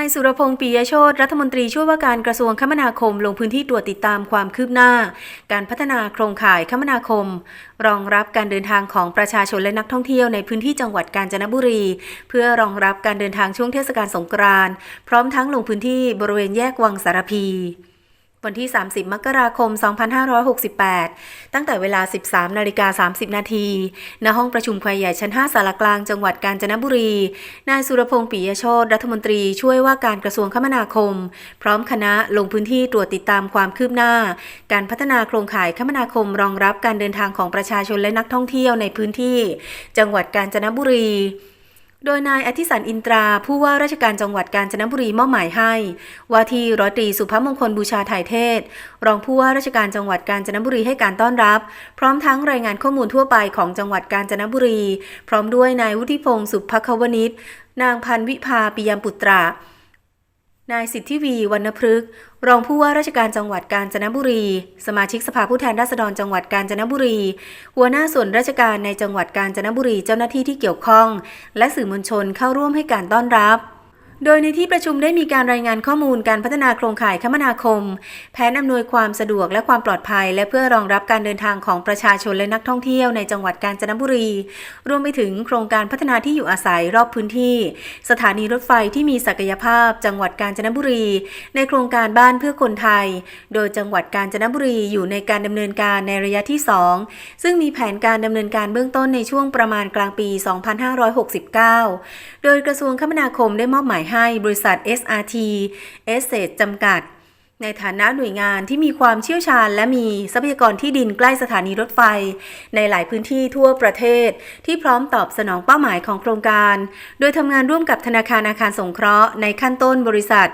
ายสุรพงษ์ปิยโชตรัฐมนตรีช่วยว่าการกระทรวงคมนาคมลงพื้นที่ตรวจติดตามความคืบหน้า การพัฒนาโครงข่ายคมนาคม รองรับการเดินทางของประชาชนและนักท่องเที่ยวในพื้นที่จังหวัดกาญจนบุรี เพื่อรองรับการเดินทางช่วงเทศกาลสงกรานต์พร้อมทั้งลงพื้นที่บริเวณแยกวังสารพี วันที่ 30 มกราคม 2568 ตั้งแต่เวลา 13 นาฬิกา 30 นาที ณ ห้องประชุมควายใหญ่ชั้น 5 สารกลาง จังหวัดกาญจนบุรี นายสุรพงษ์ปิยโชตรัฐมนตรีช่วยว่าการกระทรวงคมนาคม พร้อมคณะลงพื้นที่ตรวจติดตามความคืบหน้า การพัฒนาโครงข่ายคมนาคมรองรับการเดินทางของประชาชนและนักท่องเที่ยวในพื้นที่ จังหวัดกาญจนบุรี โดยนายอธิสันอินตราผู้ว่าราชการจังหวัดกาญจนบุรีมอบหมายให้ ว่าที่ร้อยตรีสุภมงคลบูชาไทยเทศ รองผู้ว่าราชการจังหวัดกาญจนบุรีให้การต้อนรับ พร้อมทั้งรายงานข้อมูลทั่วไปของจังหวัดกาญจนบุรี พร้อมด้วยนายวุฒิพงศ์สุภควนิชนางพันวิภาปิยมปุตรา นายสิทธิวีวรรณพฤกษ์รองผู้ว่าราชการจังหวัดกาญจนบุรี สมาชิกสภาผู้แทนราษฎรจังหวัดกาญจนบุรี หัวหน้าส่วนราชการในจังหวัดกาญจนบุรีเจ้าหน้าที่ที่เกี่ยวข้อง และสื่อมวลชนเข้าร่วมให้การต้อนรับ โดยในที่ประชุมได้มีการรายงานข้อมูลการพัฒนาโครงข่ายคมนาคม แผนอำนวยความสะดวกและความปลอดภัย และเพื่อรองรับการเดินทางของประชาชนและนักท่องเที่ยวในจังหวัดกาญจนบุรี รวมไปถึงโครงการพัฒนาที่อยู่อาศัยรอบพื้นที่ สถานีรถไฟที่มีศักยภาพ จังหวัดกาญจนบุรี ในโครงการบ้านเพื่อคนไทย โดยจังหวัดกาญจนบุรีอยู่ในการดำเนินการในระยะที่ 2 ซึ่งมีแผนการดำเนินการเบื้องต้นในช่วงประมาณกลางปี 2569 โดยกระทรวงคมนาคมได้มอบหมายให้บริษัท SRT e s s e t จำกัด ในฐานะหน่วยงานที่มีความเชี่ยวชาญ และมีทรัพยากรที่ดินใกล้สถานีรถไฟ ในหลายพื้นที่ทั่วประเทศ ที่พร้อมตอบสนองเป้าหมายของโครงการ โดยทำงานร่วมกับธนาคารอาคารสงเคราะห์ ในขั้นต้นบริษัท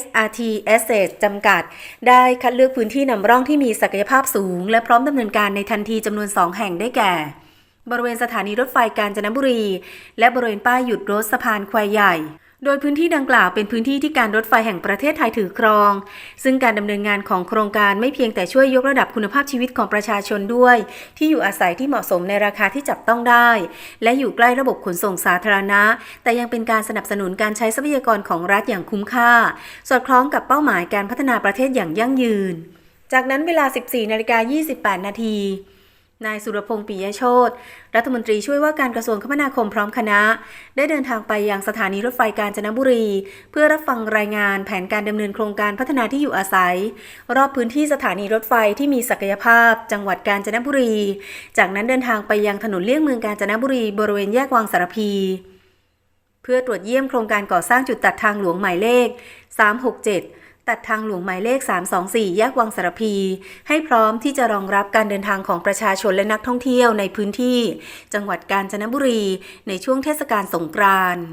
SRT Asset จำกัด ได้คัดเลือกพื้นที่นำร่องที่มีศักยภาพสูง และพร้อมดำเนินการในทันทีจำนวน 2 แห่งได้แก่บริเวณสถานีรถไฟกาญจนบุรี และบริเวณป้ายหยุดรถสะพานควายใหญ่ โดยพื้นที่ดังกล่าวเป็นพื้นที่ที่การรถไฟแห่งประเทศไทยถือครอง ซึ่งการดำเนินงานของโครงการไม่เพียงแต่ช่วยยกระดับคุณภาพชีวิตของประชาชนด้วย ที่อยู่อาศัยที่เหมาะสมในราคาที่จับต้องได้ และอยู่ใกล้ระบบขนส่งสาธารณะ แต่ยังเป็นการสนับสนุนการใช้ทรัพยากรของรัฐอย่างคุ้มค่า สอดคล้องกับเป้าหมายการพัฒนาประเทศอย่างยั่งยืน จากนั้นเวลา 14นาฬิกา28 นาที นายสุรพงษ์ปิยโชตรัฐมนตรีช่วยว่าการกระทรวงคมนาคมพร้อมคณะ ได้เดินทางไปยังสถานีรถไฟกาญจนบุรี เพื่อรับฟังรายงานแผนการดำเนินโครงการพัฒนาที่อยู่อาศัย รอบพื้นที่สถานีรถไฟที่มีศักยภาพ จังหวัดกาญจนบุรี จากนั้นเดินทางไปยังถนนเลี่ยงเมืองกาญจนบุรี บริเวณแยกวังสารพี เพื่อตรวจเยี่ยมโครงการก่อสร้างจุดตัดทางหลวงหมายเลข 367 ตัดทางหลวงหมายเลข 324 แยกวังสารพี ให้พร้อมที่จะรองรับการเดินทางของประชาชนและนักท่องเที่ยวในพื้นที่ จังหวัดกาญจนบุรีในช่วงเทศกาลสงกรานต์